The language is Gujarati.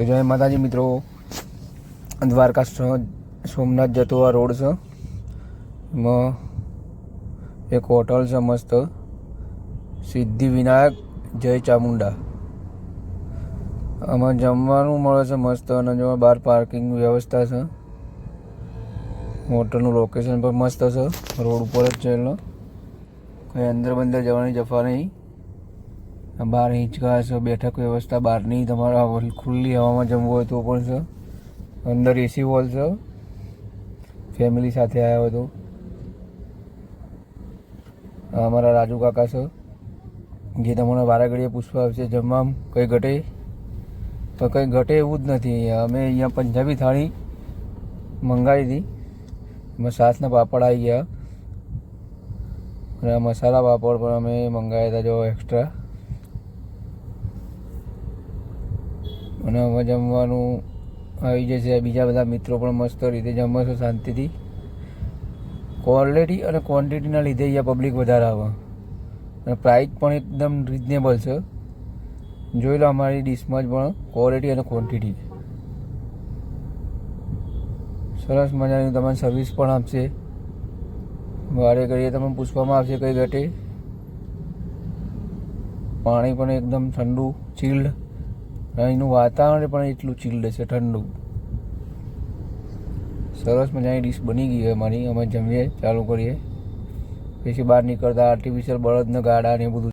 તો જય માતાજી મિત્રો. દ્વારકા સોમનાથ જતો આ રોડ છે. એમાં એક હોટલ છે મસ્ત. સિદ્ધિ વિનાયક, જય ચામુંડા. આમાં જમવાનું મળે છે મસ્ત અને જો બહાર પાર્કિંગ વ્યવસ્થા છે. હોટલનું લોકેશન પણ મસ્ત છે. રોડ ઉપર જ છે એટલે. કંઈ અંદર બંદર જવાની જફા નહીં. આ બહાર હિંચકા છે, બેઠક વ્યવસ્થા બહારની તમારા ખુલ્લી હવામાં જમવું હોય તો પણ છે. અંદર એસી હોલ છે. ફેમિલી સાથે આવ્યો હતો. અમારા રાજુ કાકા છે. જે તમને વારા ઘડીએ પૂછવા આવશે, જમવામાં કંઈ ઘટે? તો કંઈ ઘટે એવું જ નથી. અહીંયા અમે અહીંયા પંજાબી થાળી મંગાવી હતી. એમાં સાસના પાપડ આવી ગયા. અને મસાલા પાપડ પણ અમે મંગાવ્યા હતા જો એક્સ્ટ્રા અને હવે જમવાનું આવી જશે. બીજા બધા મિત્રો પણ મસ્ત રીતે જમે છે શાંતિથી. ક્વોલિટી અને ક્વોન્ટિટીના લીધે અહીંયા પબ્લિક વધારે આવે. અને પ્રાઇસ પણ એકદમ રિઝનેબલ છે. જોઈ લો અમારી ડીશમાં જ પણ ક્વોલિટી અને ક્વોન્ટિટી સરસ મજાની તમને સર્વિસ પણ આપશે. વારે ઘડીએ તમને પૂછવામાં આવશે કઈ ઘટે. પાણી પણ એકદમ ઠંડુ ચીલ્ડ અહીંનું વાતાવરણ પણ એટલું ચીલ્ડ છે, ઠંડુ. સરસ મજાની ડીશ બની ગઈ હોય અમારી. અમે જમીએ, ચાલુ કરીએ. પછી બહાર નીકળતા આર્ટિફિશિયલ બળદને ગાડા ને બધું